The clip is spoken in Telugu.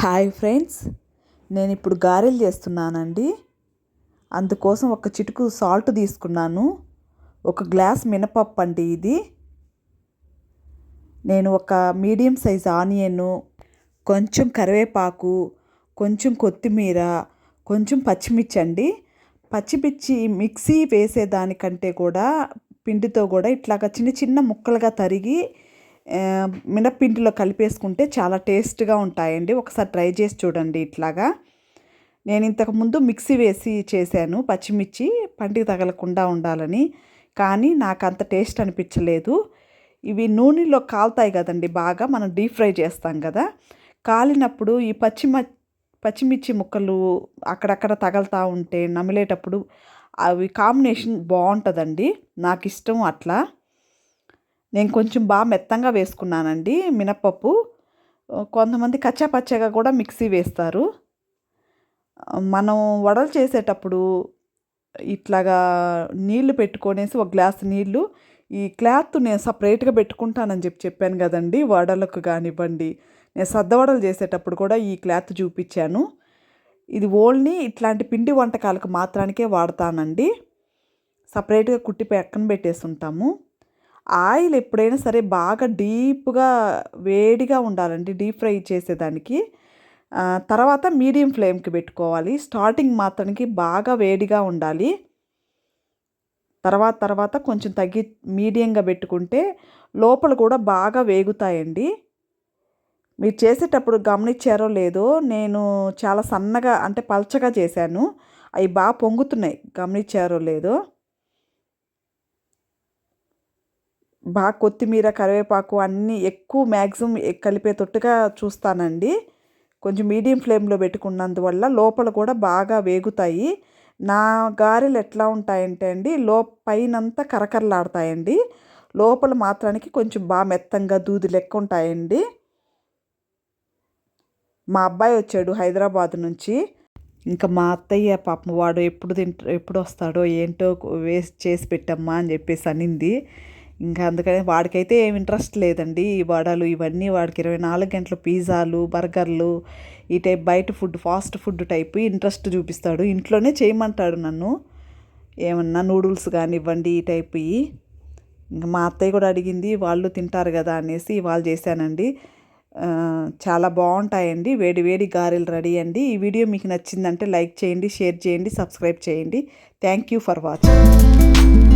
హాయ్ ఫ్రెండ్స్ నేను ఇప్పుడు గారెలు చేస్తున్నానండి. అందుకోసం ఒక చిటుకు సాల్ట్ తీసుకున్నాను. ఒక గ్లాస్ మినపప్పు అండి ఇది. నేను ఒక మీడియం సైజ్ ఆనియన్ కొంచెం కరివేపాకు కొంచెం కొత్తిమీర కొంచెం పచ్చిమిర్చి అండి పచ్చిమిర్చి మిక్సీ వేసేదానికంటే కూడా పిండితో కూడా ఇట్లాగా చిన్న చిన్న ముక్కలుగా తరిగి మినప్పిండిలో కలిపేసుకుంటే చాలా టేస్ట్గా ఉంటాయండి. ఒకసారి ట్రై చేసి చూడండి ఇట్లాగా. నేను ఇంతకుముందు మిక్సీ వేసి చేశాను పచ్చిమిర్చి పంటికి తగలకుండా ఉండాలని. కానీ నాకు అంత టేస్ట్ అనిపించలేదు. ఇవి నూనెలో కాలుతాయి కదండి బాగా మనం డీప్ ఫ్రై చేస్తాం కదా. కాలినప్పుడు ఈ పచ్చిమ పచ్చిమిర్చి ముక్కలు అక్కడక్కడ తగలుతూ ఉంటే నమిలేటప్పుడు అవి కాంబినేషన్ బాగుంటుందండి. నాకు ఇష్టం అట్లా. నేను కొంచెం బాగా మెత్తంగా వేసుకున్నానండి మినప్పప్పు కొంతమంది కచ్చా పచ్చగా కూడా మిక్సీ వేస్తారు. మనం వడలు చేసేటప్పుడు ఇట్లాగా నీళ్ళు పెట్టుకొనేసి ఒక గ్లాస్ నీళ్ళు ఈ క్లాత్ నేను సపరేట్గా పెట్టుకుంటానని చెప్పి చెప్పాను కదండి వడలకు కానివ్వండి. నేను సద్దవడలు చేసేటప్పుడు కూడా ఈ క్లాత్ చూపించాను. ఇది ఓన్లీ ఇట్లాంటి పిండి వంటకాలకు మాత్రానికే వాడతానండి. సపరేట్గా కుట్టి పక్కన పెట్టేసి ఉంటాము ఆయిల్ ఎప్పుడైనా సరే బాగా డీప్గా వేడిగా ఉండాలండి. డీప్ ఫ్రై చేసేదానికి. తర్వాత మీడియం ఫ్లేమ్కి పెట్టుకోవాలి. స్టార్టింగ్ మాత్రానికి బాగా వేడిగా ఉండాలి. తర్వాత తర్వాత కొంచెం తగ్గి మీడియంగా పెట్టుకుంటే లోపల కూడా బాగా వేగుతాయండి. మీరు చేసేటప్పుడు గమనించారో లేదో నేను చాలా సన్నగా అంటే పల్చగా చేశాను. అవి బాగా పొంగుతున్నాయి. గమనించారో లేదో. బాగా కొత్తిమీర కరివేపాకు అన్నీ ఎక్కువ మ్యాక్సిమం కలిపేటట్టుగా చూస్తానండి. కొంచెం మీడియం ఫ్లేమ్లో పెట్టుకున్నందువల్ల లోపల కూడా బాగా వేగుతాయి. నా గారెలు ఎట్లా ఉంటాయంటే అండి లో పైనంతా కరకరలాడతాయండి. లోపల మాత్రానికి కొంచెం బాగా మెత్తంగా దూది లెక్క ఉంటాయండి. మా అబ్బాయి వచ్చాడు హైదరాబాద్ నుంచి. ఇంకా మా అత్తయ్య పాపం వాడు ఎప్పుడు తింట ఎప్పుడు వస్తాడో ఏంటో వేస్ట్ చేసి పెట్టమ్మా అని చెప్పేసి అనింది. ఇంకా అందుకని వాడికైతే ఏం ఇంట్రెస్ట్ లేదండి. ఈ వడలు ఇవన్నీ వాడికి ఇరవై నాలుగు గంటలు పిజ్జాలు బర్గర్లు ఈ టైప్ బయట food fast food type interest చూపిస్తాడు. ఇంట్లోనే చేయమంటాడు నన్ను. ఏమన్నా నూడిల్స్ కానివ్వండి ఈ టైప్ ఇంకా మా అత్తయ్య కూడా అడిగింది వాళ్ళు తింటారు కదా అనేసి వాళ్ళు చేశానండి. చాలా బాగుంటాయండి. వేడి వేడి గారెలు రెడీ అండి. ఈ వీడియో మీకు నచ్చిందంటే లైక్ చేయండి షేర్ చేయండి సబ్స్క్రైబ్ చేయండి. Thank you for watching.